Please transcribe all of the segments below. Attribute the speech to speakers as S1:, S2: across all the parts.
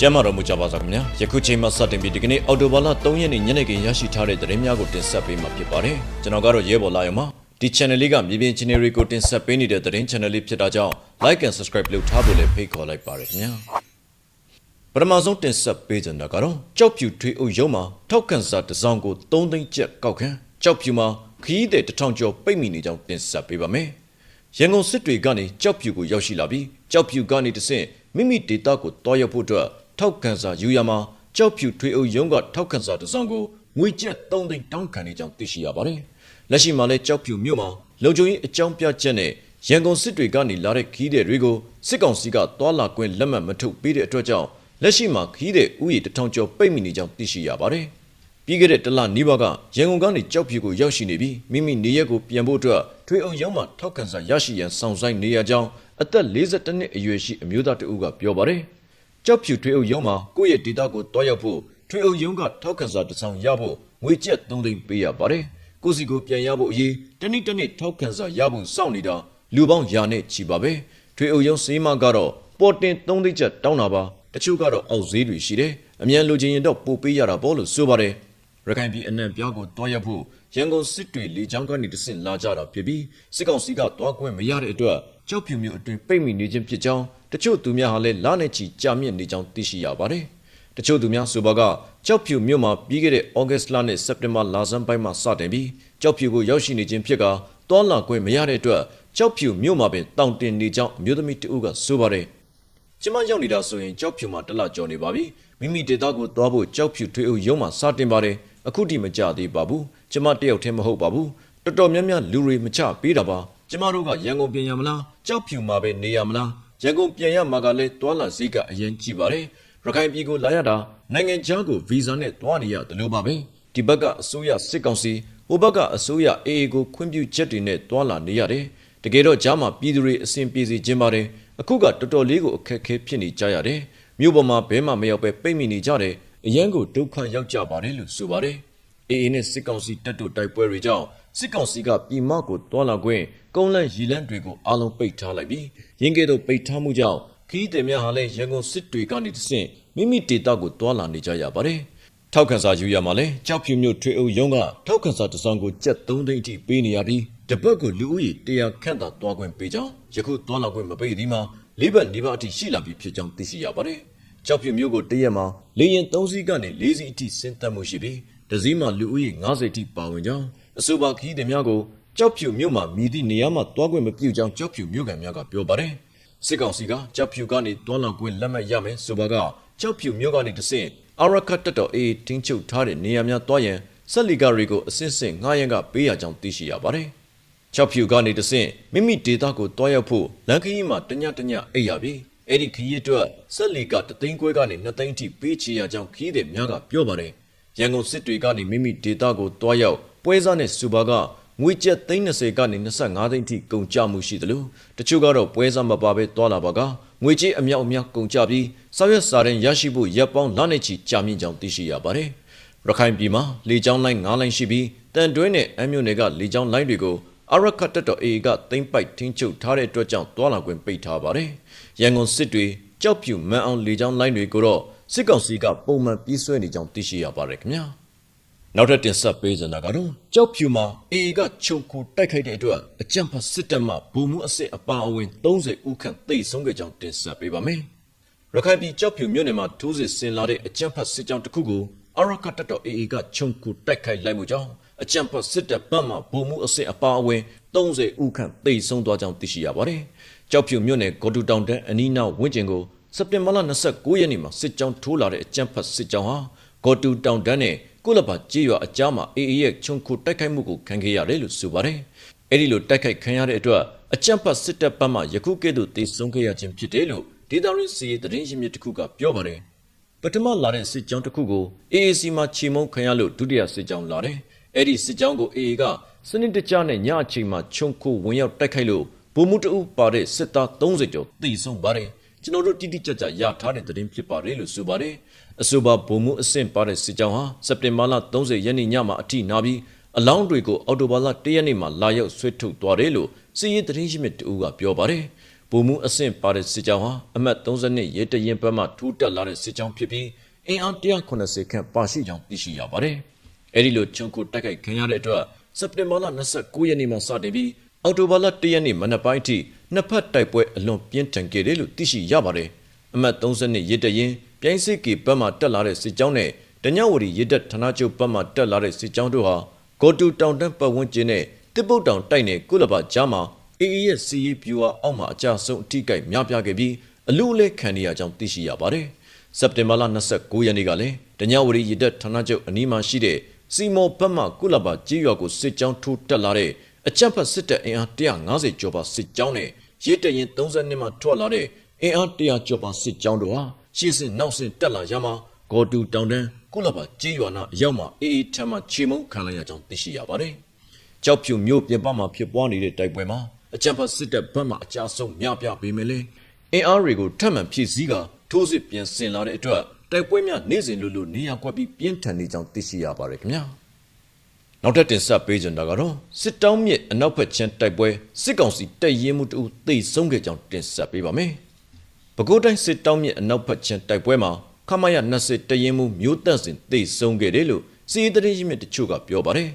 S1: ကျမ်းမာတော်မူကြပါစားခင်ဗျာယခုချိန်မှစတင်ပြီးဒီကနေ့အော်တိုဘာလ3ရက်နေ့ညနေခင်းရရှိထားတဲ့သတင်းများကိုတင်ဆက်ပေးမှာဖြစ်ပါတယ်ကျွန်တော်ကတော့ရဲဘော်လာရုံပါဒီ channel လေးကမြေပြင် channel တွေကိုတင်ဆက်ပေးနေတဲ့သတင်း channel လေးဖြစ်တာကြောင့် like and subscribe လုပ်ထားဖို့လည်းဖိတ်ခေါ်လိုက်ပါတယ်ခင်ဗျာပထမဆုံးတင်ဆက်ပေးချင်တာကတော့ကြောက်ဖြူထွေးအုပ်ရုံမှာထောက်ခံစာတစ်စောင်ကို3သိန်းကျပ်ကောက်ခံကြောက်ဖြူမှာခရီးသည်တစ်ထောင်ကျော်ပိတ်မိနေကြောင်းတင်ဆက်ပေးပါမယ်ရန်ကုန်စစ်တွေကနေကြောက်ဖြူကိုရောက်ရှိလာပြီးကြောက်ဖြူကနေတဆင့်မိမိဒေတာကိုတွားရောက်ဖို့အတွက် ထောက်ခံစာယူရမှာကြောက်ဖြူထွေးအုပ်ရုံးကထောက်ခံစာတစ်စောင်ကိုငွေကျပ်3သိန်းတောင်းခံနေကြောင်းသိရှိရပါတယ်လက်ရှိမှာလည်းကြောက်ဖြူမြို့မှာလုံခြုံရေးအကြောင်းပြချက်နဲ့ရန်ကုန်စစ်တွေကနေလာတဲ့ခီးတဲ့တွေကိုစစ်ကောင်စီကတွာလာကွင်းလက်မှတ်မထုတ်ပေးတဲ့အတွက်ကြောင့်လက်ရှိမှာခီးတဲ့ဥယျာဉ်တစ်ထောင်ကျော်ပိတ်မိနေကြောင်းသိရှိရပါတယ်ပြီးခဲ့တဲ့တလနီးပါးကရန်ကုန်ကနေကြောက်ဖြူကိုရောက်ရှိနေပြီးမိမိနေရက်ကိုပြန်ဖို့အတွက်ထွေအောင်ရုံးမှထောက်ခံစာရရှိရန်စောင့်ဆိုင်နေရကြောင်းအသက်52နှစ်အရွယ်ရှိအမျိုးသားတဦးကပြောပါတယ်။ ကြောက်ဖြူထွေအောင်ရုံးမှာကိုယ့်ရဲ့ဒေတာကိုတွားရောက်ဖို့ထွေအောင်ရုံးကထောက်ခံစာတစ်စောင်ရဖို့ငွေကျပ်3သိန်းပေးရပါတယ်။ကိုယ်စီကိုပြန်ရဖို့အရေးတနည်းတနည်းထောက်ခံစာရဖို့စောင့်နေတာလူပေါင်းရာနဲ့ချီပါပဲ။ထွေအောင်ရုံးစေးမကတော့ပေါ်တင်3သိန်းကျပ်တောင်းတာပါ။တချို့ကတော့အောက်ဈေးတွေရှိတယ်။အမြန်လိုချင်ရင်တော့ပို့ပေးရတာပေါ့လို့ဆိုပါတယ်။ရခိုင်ပြည်အနှံ့ပြားကိုတွားရဖို့ရန်ကုန်စစ်တွေလေကြောင်းကနေတဆင့်လာကြတာဖြစ်ပြီးစစ်ကောင်စီကတွားခွင့်မရတဲ့အတွက်ကြောက်ဖြူမျိုးအတွင်ပိတ်မိနေခြင်းဖြစ်ကြောင်း တချို့သူများဟာလည်းလာနေချီကြာမြင့်နေကြောင်းသိရှိရပါတယ်။တချို့သူများဆိုပါကကြောက်ဖြူမျိုးမှာပြီးခဲ့တဲ့ဩဂတ်စ်လနဲ့စက်တင်ဘာလဆန်းပိုင်းမှာစတင်ပြီးကြောက်ဖြူကိုရောက်ရှိနေခြင်းဖြစ်ကတွားလာခွင့်မရတဲ့အတွက်ကြောက်ဖြူမျိုးမှာပင်တောင့်တင်နေကြောင်းအမျိုးသမီးတဦးကဆိုပါတယ်။ကျမရောက်နေတာဆိုရင်ကြောက်ဖြူမှာတစ်လကြော်နေပါပြီမိမိဒေတာကိုသွားဖို့ကြောက်ဖြူထွေးအုပ်ရုံးမှာစတင်ပါတယ်အခုထိမကြသေးပါဘူးကျမတယောက်တည်းမဟုတ်ပါဘူးတော်တော်များများလူတွေမချပေးတာပါကျမတို့ကရန်ကုန်ပြန်ရမလားကြောက်ဖြူမှာပဲနေရမလား ရန်ကုန်ပြန်ရမှာကလည်းတွာလာစည်းကအရင်ကြည့်ပါတယ်ရခိုင်ပြည်ကိုလာရတာနိုင်ငံခြားကိုဗီဇာနဲ့တွားနေရတယ်လို့ပါပဲဒီဘက်ကအစိုးရစစ်ကောင်စီဟိုဘက်ကအစိုးရအေအေကိုခွင့်ပြုချက်တွေနဲ့တွာလာနေရတယ်တကယ်တော့ကြားမှာပြည်သူတွေအဆင်ပြေစေခြင်းပါတယ်အခုကတော်တော်လေးကိုအခက်အခဲဖြစ်နေကြရတယ်မြို့ပေါ်မှာဘဲမှမရောက်ပဲပိတ်မိနေကြတယ်အရန်ကိုဒုက္ခရောက်ကြပါတယ်လို့ဆိုပါတယ်အေအေနဲ့စစ်ကောင်စီတပ်တို့တိုက်ပွဲတွေကြောင့် စစ်ကောင်စီကပြည်မကိုတွာလာခွင့်ကုန်းလန့်ရီလန့်တွေကိုအလုံးပိတ်ထားလိုက်ပြီးရင်းကဲ့သို့ပိတ်ထားမှုကြောင့်ခီးတယ်များဟာလည်းရန်ကုန်စစ်တွေကနေတဆင့်မိမိဒေတာကိုတွာလာနေကြရပါတယ်ထောက်ခံစာယူရမှာလဲကြောက်ဖြူမျိုးထွေအုပ်ရုံးကထောက်ခံစာတစ်စောင်ကိုကျပ်3သိန်းအထိပေးနေရပြီးတပတ်ကိုလူဦးရေ100ခန့်သာတွားခွင့်ပေးကြောင်းယခုတွားလာခွင့်မပေးသည်မှာလေးဘက်နေပါအထိရှိလာပြီဖြစ်ကြောင်းသိရှိရပါတယ်ကြောက်ဖြူမျိုးကိုတရက်မှာလေရင်3စီးကနေ4စီးအထိဆင်းသက်မှုရှိပြီးတစည်းမှာလူဦးရေ90အထိပါဝင်ကြောင်း အဆိုပါခီးသည်များကိုကြောက်ဖြူမျိုးမှာမြည်သည့်နေရာမှာတွားခွင့်မပြုကြောင်းကြောက်ဖြူမျိုးကန်များကပြောပါတယ်စစ်ကောင်စီကကြောက်ဖြူကနေတွားလာခွင့်လက်မှတ်ရမယ်ဆိုပါကကြောက်ဖြူမျိုးကနေတဆင့်အရခတ်တက်တော်အေးတင်းချုပ်ထားတဲ့နေရာများတွားရန်ဆက်လီကာတွေကိုအစစ်စစ်ငှားရန်ကပေးရကြောင်းသိရှိရပါတယ်။၆ဖြူကနေတဆင့်မိမိဒေတာကိုတွားရောက်ဖို့လန်ခရီးမှာတညတညအိပ်ရပြီးအဲ့ဒီခရီးအတွက်ဆက်လီကာတသိန်းခွဲကနေ2သိန်းထိပေးချေရကြောင်းခရီးသည်များကပြောပါတယ်။ရန်ကုန်စစ်တွေကနေမိမိဒေတာကိုတွားရောက် ပွဲစားနဲ့စူပါကငွေကျပ်30ကနေ25သိန်းထိကုန်ကျမှုရှိတယ်လို့တချို့ကတော့ပွဲစားမပါဘဲတွာလာပါကငွေကြေးအမြောက်အများကုန်ကျပြီးစောက်ရက်စာရင်ရရှိဖို့ရပ်ပေါင်းလနဲ့ချီကြာမြင့်ကြောင်းသိရှိရပါတယ်။ရခိုင်ပြည်မှာလေကြောင်းလိုင်း9လိုင်းရှိပြီးတန်တွင်းနဲ့အမျိုးနယ်ကလေကြောင်းလိုင်းတွေကိုအရခတ်တက်တော်အေကသိမ့်ပိုက်ထင်းချုပ်ထားတဲ့အတွက်ကြောင့်တွာလာခွင့်ပိတ်ထားပါတယ်။ရန်ကုန်စစ်တွေကြောက်ဖြူမန်အောင်လေကြောင်းလိုင်းတွေကိုတော့စစ်ကောင်စီကပုံမှန်ပြေးဆွဲနေကြောင်းသိရှိရပါတယ်ခင်ဗျာ။ နောက်ထပ်တင်ဆက်ပေးစတာကတော့ကြောက်ဖြူမှာအေကချုံကိုတိုက်ခိုက်တဲ့အတွက်အကြံဖတ်စစ်တပ်မှဗိုလ်မှူးအစစ်အပါအဝင်30ဦးခန့်တိတ်ဆုံးခဲ့ကြောင်းတင်ဆက်ပေးပါမယ်။ရခိုင်ပြည်ကြောက်ဖြူမြို့နယ်မှာထိုးစစ်ဆင်လာတဲ့အကြံဖတ်စစ်ကြောင်းတစ်ခုကိုအရကတတော်အေကချုံကိုတိုက်ခိုက်လိုက်မှုကြောင့်အကြံဖတ်စစ်တပ်ဘက်မှဗိုလ်မှူးအစစ်အပါအဝင်30ဦးခန့်တိတ်ဆုံးသွားကြောင်းသိရှိရပါတယ်။ကြောက်ဖြူမြို့နယ်ဂေါ်တူတောင်တန်းအနီးနားဝန်းကျင်ကိုစက်တင်ဘာလ29ရက်နေ့မှာစစ်ကြောင်းထိုးလာတဲ့အကြံဖတ်စစ်ကြောင်းဟာဂေါ်တူတောင်တန်းနဲ့ ကုလဘာကြေးရွာအကြားမှာအေအေရဲ့ချုံခုတိုက်ခိုက်မှုကိုခံခဲ့ရတယ်လို့ဆိုပါတယ်။အဲဒီလိုတိုက်ခိုက်ခံရတဲ့အတွက်အကြံဖတ်စစ်တပ်ဘက်မှယခုကဲ့သို့တည်ဆုံခဲ့ရခြင်းဖြစ်တယ်လို့ဒေတာရင်းစီရဲ့သတင်းရင်းမြစ်တစ်ခုကပြောပါတယ်။ပထမလာတဲ့စစ်ကြောင်းတစ်ခုကို AAC မှာချီမုံခံရလို့ဒုတိယစစ်ကြောင်းလာတယ်။အဲဒီစစ်ကြောင်းကို AA ကစနစ်တကျနဲ့ညအချိန်မှာချုံခုဝင်ရောက်တိုက်ခိုက်လို့ဗိုလ်မှူးတအုပ်ပါတဲ့စစ်သား30ကျော်တည်ဆုံပါတယ်။ ကျွန်တော်တို့တိတိကျကျရထားတဲ့သတင်းဖြစ်ပါတယ်လို့ဆိုပါတယ်။အဆိုပါဗိုလ်မှူးအဆင့်ပါတဲ့စစ်ကြောင်းဟာစက်တင်ဘာလ30ရက်နေ့ညမှာအထိနာပြီးအလောင်းတွေကိုအော်တိုဘာလ1ရက်နေ့မှာလာရောက်ဆွဲထုတ်သွားတယ်လို့စီးရီးသတင်းရှိမြစ်တူကပြောပါတယ်။ပုံမှုအဆင့်ပါတဲ့စစ်ကြောင်းဟာအမှတ်32ရဲတရင်ဘက်မှထိုးတက်လာတဲ့စစ်ကြောင်းဖြစ်ပြီးအင်အား180ခန့်ပါရှိကြောင်းသိရှိရပါတယ်။အဲဒီလိုချုံကိုတိုက်ခိုက်ခံရတဲ့အတွက်စက်တင်ဘာလ29ရက်နေ့မှာစတင်ပြီး အောက်တိုဘာလ1ရက်နေ့မနက်ပိုင်းအထိနှစ်ဖက်တိုက်ပွဲအလွန်ပြင်းထန်ခဲ့တယ်လို့သိရှိရပါတယ်။အမှတ်32ရဲတရင်ပြိုင်းစစ်ကေဘက်မှတက်လာတဲ့စစ်ကြောင်းနဲ့တညဝရီရစ်တက်ဌာနချုပ်ဘက်မှတက်လာတဲ့စစ်ကြောင်းတို့ဟာဂေါ်တူတောင်တန်းပတ်ဝန်းကျင်နဲ့တစ်ပုတ်တောင်တိုက်နယ်ကုလဘကြားမှာအေအေရဲ့စီရီပြူဟာအောက်မှာအကြဆုံးအထိကိများပြားခဲ့ပြီးအလူအလဲခံနေရကြောင်းသိရှိရပါတယ်။စက်တင်ဘာလ29ရက်နေ့ကလည်းတညဝရီရစ်တက်ဌာနချုပ်အနီးမှာရှိတဲ့စီမောဘက်မှကုလဘကြီးရွာကိုစစ်ကြောင်းထိုးတက်လာတဲ့ အကြမ်းဖက်စစ်တပ်အင်အား150ကျော်ပါစစ်ကြောင်းနဲ့ရစ်တရင်32မှာထွက်လာတဲ့အင်အား100ကျော်ပါစစ်ကြောင်းတို့ဟာရှေ့စဉ်နောက်စဉ်တက်လာရမှာဂေါ်တူတောင်တန်းကုလဘကြေးရွာနာအရောက်မှာအေးအေးထမ်းမှခြေမုံခံလိုက်ရကြောင်းသိရှိရပါတယ်။ကြောက်ဖြူမျိုးပြင်ပမှာဖြစ်ပွားနေတဲ့တိုက်ပွဲမှာအကြံဖတ်စစ်တပ်ဘက်မှအကြဆုံးများပြပေမဲ့လည်းအင်အားတွေကိုထပ်မံဖြည့်ဆည်းကထိုးစစ်ပြန်ဆင်လာတဲ့အတွက်တိုက်ပွဲများနေ့စဉ်လိုလိုနေရာကွက်ပြီးပြင်းထန်နေကြောင်းသိရှိရပါတယ်ခင်ဗျာ။ နောက်ထပ်တင်ဆက်ပေးကြတာကတော့စစ်တောင်းမြစ်အနောက်ဘက်ချမ်းတိုက်ပွဲစစ်ကောင်စီတပ်ရင်းမှုတူသိဆုံးခဲ့ကြောင်းတင်ဆက်ပေးပါမယ်။ပဲခူးတိုင်းစစ်တောင်းမြစ်အနောက်ဘက်ချမ်းတိုက်ပွဲမှာခမရ20တရင်မှုမျိုးတက်စဉ်သိဆုံးခဲ့တယ်လို့စီးသတင်းရင်းမြစ်တချို့ကပြောပါတယ်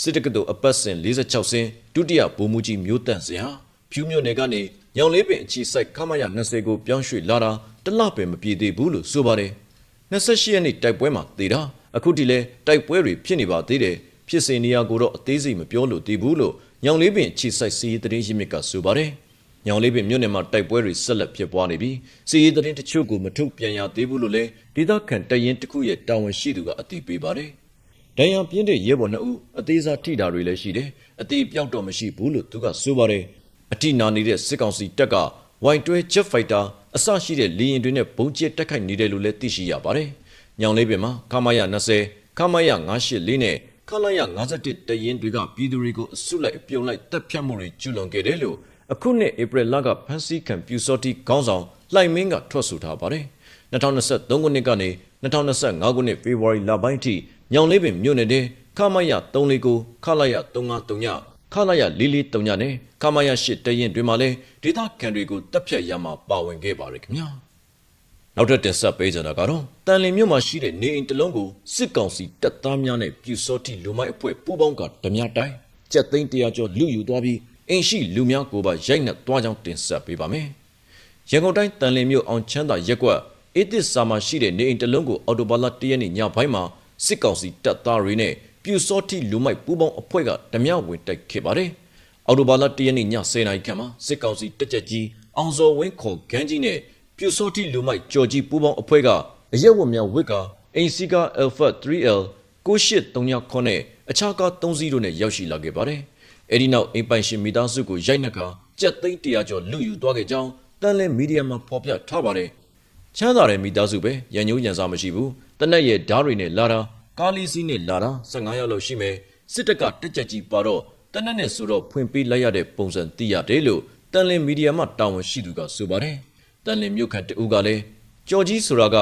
S1: စစ်တက္ကသိုလ်အပတ်စဉ်46စင်ဒုတိယဗိုလ်မှူးကြီးမျိုးတက်စဉ်ဟာဖြူးမြို့နယ်ကနေညောင်လေးပင်အချီစိုက်ခမရ20ကိုပြောင်းရွှေ့လာတာတလပင်မပြေသေးဘူးလို့ဆိုပါတယ်28ရက်နေ့တိုက်ပွဲမှာသေတာအခုထိလဲတိုက်ပွဲတွေဖြစ်နေပါသေးတယ် ဖြစ်စဉ်နေရာကိုတော့အသေးစိတ်မပြောလို့တည်ဘူးလို့ညောင်လေးပင်အချီစိုက်စီးသတင်းရင်းမြစ်ကဆိုပါတယ်ညောင်လေးပင်မြို့နယ်မှာတိုက်ပွဲတွေဆက်လက်ဖြစ်ပွားနေပြီးစီရေးသတင်းတချို့ကိုမထုတ်ပြန်ရသေးဘူးလို့လည်းဒေသခံတရင်တစ်ခုရဲ့တာဝန်ရှိသူကအသိပေးပါတယ်။ဒဏ်ရာပြင်းတဲ့ရဲဘော်နှစ်ဦးအသေးစားထိတာတွေလည်းရှိတယ်။အသေးပြောက်တော့မရှိဘူးလို့သူကဆိုပါတယ်။အထိနာနေတဲ့စစ်ကောင်စီတပ်ကဝိုင်တွဲ Jet Fighter အစရှိတဲ့လေယာဉ်တွေနဲ့ပုံကျစ်တက်ခိုက်နေတယ်လို့လည်းသိရှိရပါတယ်။ညောင်လေးပင်မှာခမာယ20ခမာယ984နဲ့ ခလာယ51တရင်တွေကပြည်သူတွေကိုအစုလိုက်အပြုံလိုက်တပ်ဖြတ်မှုတွေကျူးလွန်ခဲ့တယ်လို့အခုနှစ်ဧပြီလကဖန်စီခံပြူစောတိခေါင်းဆောင်လှိုင်မင်းကထွက်ဆိုထားပါတယ်။2023ခုနှစ်ကနေ2025ခုနှစ်ဖေဖော်ဝါရီလပိုင်းထိညောင်လေးပင်မြို့နယ်တွင်ခမရ349ခလာရ353ခလာရ443နဲ့ခမရ8တရင်တွင်မှလည်းဒေသခံတွေကိုတပ်ဖြတ်ရမှာပါဝင်ခဲ့ပါတယ်ခင်ဗျာ။ နောက်ထပ်တင်ဆက်ပေးကြတာကတော့တန်လင်မြို့မှာရှိတဲ့နေအိမ်တစ်လုံးကိုစစ်ကောင်စီတပ်သားများနဲ့ပြူစောတိလူမိုက်အဖွဲ့ပူးပေါင်းကဓမြတိုင်းကြက်သိန်း100ကျော်လူယူသွားပြီးအင်ရှိလူများကိုပါရိုက်နှက်သွားကြောင်းတင်ဆက်ပေးပါမယ်။ရန်ကုန်တိုင်းတန်လင်းမြို့အောင်ချမ်းသာရက်ကွက်အေးသစ်စာမှာရှိတဲ့နေအိမ်တစ်လုံးကိုအော်တိုဘာလ၁ရက်နေ့ညပိုင်းမှာစစ်ကောင်စီတပ်သားတွေနဲ့ပြူစောတိလူမိုက်ပူးပေါင်းအဖွဲ့ကဓမြဝင်တိုက်ခဲ့ပါတယ်။အော်တိုဘာလ၁ရက်နေ့ည10:00နာရီခန့်မှာစစ်ကောင်စီတပ်ချက်ကြီးအောင်စော်ဝင်းခေါ်ခန်းကြီးနဲ့ ပြူစောတိလူမိုက်ကြော်ကြီးပူးပေါင်းအဖွဲ့ကအရက်ဝတ်များဝစ်ကအင်စီကာ Alpha 3L 9839နဲ့အခြားကား3စီးတို့နဲ့ရောက်ရှိလာခဲ့ပါတယ်။အဲဒီနောက်အိမ်ပိုင်ရှင်မိသားစုကိုရိုက်နှက်ကကြက်သိန်း100ကျော်လူယူသွားခဲ့ကြောင်းတန်လင်းမီဒီယာမှာဖော်ပြထားပါတယ်။ချမ်းသာတဲ့မိသားစုပဲရန်ညိုးရန်စားမရှိဘူး။တနက်ရဲ့ဓာတ်တွေနဲ့လာတာကားလီစီးနဲ့လာတာ15ရောက်လောက်ရှိမယ်။စစ်တပ်ကတက်ကြကြီးပါတော့တနက်နဲ့ဆိုတော့ဖွင့်ပေးလိုက်ရတဲ့ပုံစံသိရတယ်လို့တန်လင်းမီဒီယာမှာတာဝန်ရှိသူကဆိုပါတယ်။ တန်လင်းမြို့ခံတဦးကလည်းကြော်ကြီးဆိုတာက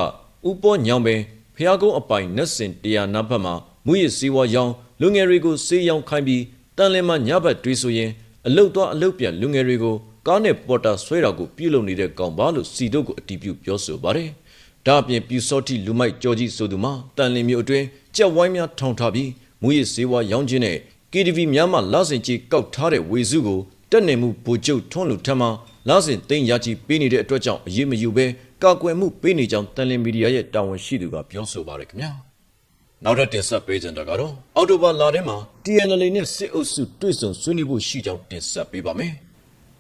S1: ဥပေါ်ညောင်ပင်ဖျားကုန်းအပိုင်နက်စင်တရားနာဘက်မှာမူရစ်စည်းဝါရောင်းလူငယ်တွေကိုစေးရောင်းခိုင်းပြီးတန်လင်းမှာညဘက်တွေးဆိုရင်အလုတ်သွားအလုတ်ပြန်လူငယ်တွေကိုကားနဲ့ပေါ်တာဆွဲတာကိုပြုလုပ်နေတဲ့ကောင်ပါလို့စီတို့ကိုအတီးပြုပြောဆိုပါတယ်။ဒါအပြင်ပြူစောတိလူမိုက်ကြော်ကြီးဆိုသူမှာတန်လင်းမျိုးအတွင်းကြက်ဝိုင်းများထောင်ထားပြီးမူရစ်စေးဝါရောင်းခြင်းနဲ့ KTV များမှလဆင်ကြီးကောက်ထားတဲ့ဝေစုကိုတက်နေမှုဗိုလ်ချုပ်ထွန်းလူထမ်းမှ လဆင်သိမ်းရချီပေးနေတဲ့အတွက်ကြောင့်အရေးမယူဘဲကာကွယ်မှုပေးနေကြောင်းတန်လင်းမီဒီယာရဲ့တာဝန်ရှိသူကပြောဆိုပါတယ်ခင်ဗျာနောက်ထပ်တင်ဆက်ပေးကြတာကတော့အော်တိုဘာလာထဲမှာ TNL နဲ့စစ်အုပ်စုတွေ့ဆုံဆွေးနွေးဖို့ရှိကြောင်းတင်ဆက်ပေးပါမယ်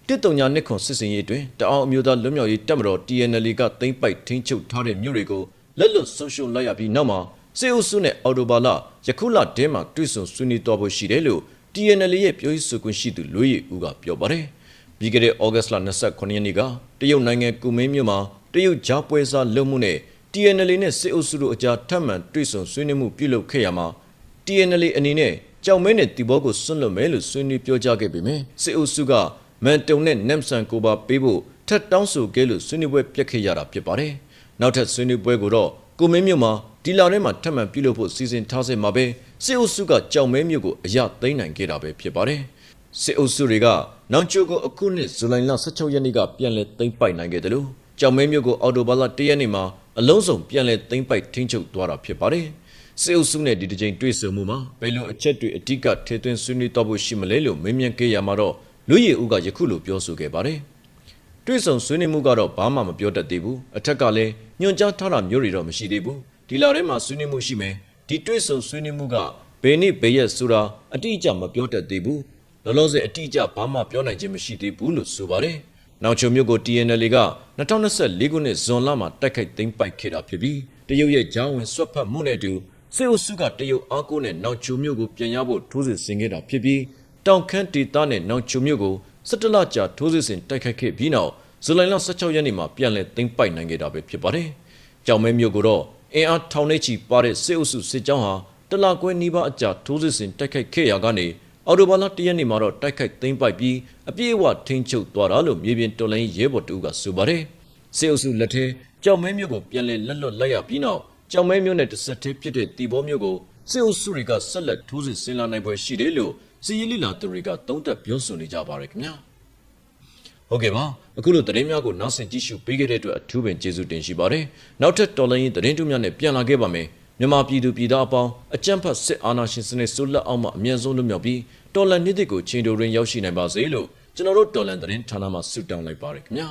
S1: တစ်တုံညာနှစ်ခွန်စစ်စင်ရေးတွင်တအောင်အမျိုးသားလွတ်မြောက်ရေးတပ်မတော် TNL ကသိမ်းပိုက်ထိန်းချုပ်ထားတဲ့မြို့တွေကိုလက်လွတ်ဆုံးရှုံးလိုက်ရပြီးနောက်မှာစစ်အုပ်စုနဲ့အော်တိုဘာလယခုလတဲမှာတွေ့ဆုံဆွေးနွေးသွားဖို့ရှိတယ်လို့ TNL ရဲ့ပြောရေးဆိုခွင့်ရှိသူလွေးရည်ဦးကပြောပါတယ် ပြီးခဲ့တဲ့ဩဂတ်လ29ရက်နေ့ကတရုတ်နိုင်ငံကူမင်းမြို့မှာတရုတ်ဂျာပွဲစားလုံမှုနဲ့ TNL နဲ့စစ်အုပ်စုတို့အကြားထပ်မံတွေ့ဆုံဆွေးနွေးမှုပြုလုပ်ခဲ့ရမှာ TNL အနေနဲ့ကြောင်မဲနဲ့တီဘောကိုဆွန့်လွတ်မယ်လို့ဆွေးနွေးပြောကြားခဲ့ပေမယ့်စစ်အုပ်စုကမန်တုံနဲ့နမ်ဆန်ကိုပါပေးဖို့ထပ်တောင်းဆိုခဲ့လို့ဆွေးနွေးပွဲပြတ်ခဲ့ရတာဖြစ်ပါတယ်။နောက်ထပ်ဆွေးနွေးပွဲကိုတော့ကိုမင်းမြို့မှာဒီလာထဲမှာထပ်မံပြုလုပ်ဖို့စီစဉ်ထားစေမှာပဲစစ်အုပ်စုကကြောင်မဲမြို့ကိုအရသိမ်းနိုင်ခဲ့တာပဲဖြစ်ပါတယ်။ စစ်အုပ်စုတွေကနောင်ချိုကိုအခုနှစ်ဇူလိုင်လ16ရက်နေ့ကပြန်လည်သိမ်းပိုက်နိုင်ခဲ့တယ်လို့ကြောင်မဲမြို့ကိုအော်တိုဘာလ1ရက်နေ့မှာအလုံးစုံပြန်လည်သိမ်းပိုက်ထိန်းချုပ်သွားတာဖြစ်ပါတယ်။စစ်အုပ်စုနဲ့ဒီတစ်ကြိမ်တွေ့ဆုံမှုမှာဘယ်လိုအချက်တွေအဓိကထည့်သွင်းဆွေးနွေးတော့ဖို့ရှိမလဲလို့မေးမြန်းခဲ့ရမှာတော့လူရည်ဦးကယခုလိုပြောဆိုခဲ့ပါတယ်။တွေ့ဆုံဆွေးနွေးမှုကတော့ဘာမှမပြောတတ်သေးဘူးအထက်ကလည်းညွှန်ကြားထားတာမျိုးတွေတော့မရှိသေးဘူးဒီလာထဲမှာဆွေးနွေးမှုရှိမယ်ဒီတွေ့ဆုံဆွေးနွေးမှုကဘယ်နေ့ဘယ်ရက်ဆိုတာအတိအကျမပြောတတ်သေးဘူး လောလောဆယ်အတိအကျဘာမှပြောနိုင်ခြင်းမရှိသေးဘူးလို့ဆိုပါတယ်နောက်ချုံမြို့ကို TNL က2024ခုနှစ်ဇွန်လမှာတိုက်ခိုက်သိမ်းပိုက်ခဲ့တာဖြစ်ပြီးတရုတ်ရဲ့ဂျောင်းဝင်ဆွတ်ဖက်မှုနဲ့အတူစစ်အုပ်စုကတရုတ်အားကိုးနဲ့နောက်ချုံမြို့ကိုပြန်ရဖို့ထိုးစစ်ဆင်ခဲ့တာဖြစ်ပြီးတောင်ခမ်းဒေသနဲ့နောက်ချုံမြို့ကို17လကြာထိုးစစ်ဆင်တိုက်ခိုက်ခဲ့ပြီးနောက်ဇူလိုင်လ16ရက်နေ့မှာပြန်လည်သိမ်းပိုက်နိုင်ခဲ့တာပဲဖြစ်ပါတယ်။ကြောင်မဲမြို့ကိုတော့အင်အားထောင်နဲ့ချီပါတဲ့စစ်အုပ်စုစစ်ကြောင်းဟာတလကွဲနီးပါးအကြာထိုးစစ်ဆင်တိုက်ခိုက်ခဲ့ရာကနေ အော်တိုဘာလ1ရက်နေ့မှာတော့တိုက်ခိုက်သိမ်းပိုက်ပြီးအပြည့်အဝထိန်းချုပ်သွားတာလို့မြေပြင်တော်လိုင်းရဲဘော်တူကဆိုပါတယ်။စစ်အုပ်စုလက်ထဲကြောင်မဲမြို့ကိုပြန်လည်လက်လွတ်လိုက်ရပြီးနောက်ကြောင်မဲမြို့နဲ့တစ်ဆက်တည်းဖြစ်တဲ့တီဘောမြို့ကိုစစ်အုပ်စုတွေကဆက်လက်ထိုးစစ်ဆင်လာနိုင်ပွဲရှိတယ်လို့စီရီလီလာသူတွေကသုံးသပ်ပြောဆိုနေကြပါတယ်ခင်ဗျာ။ဟုတ်ကဲ့ပါအခုလိုသတင်းများကိုနောက်ဆင်ကြည့်ရှုပေးခဲ့တဲ့အတွက်အထူးပင်ကျေးဇူးတင်ရှိပါတယ်နောက်ထပ်တော်လိုင်းရင်သတင်းတူများနဲ့ပြန်လာခဲ့ပါမယ် မြန်မာပြည်သူပြည်သားအပေါင်းအကြမ်းဖက်စစ်အာဏာရှင်စနစ်ဆိုးလက်အောက်မှအမြန်ဆုံးလွတ်မြောက်ပြီးတော်လန်နေ့တစ်ကိုချိန်တိုတွင်ရောက်ရှိနိုင်ပါစေလို့ကျွန်တော်တို့တော်လန်သတင်းဌာနမှဆုတောင်းလိုက်ပါတယ်ခင်ဗျာ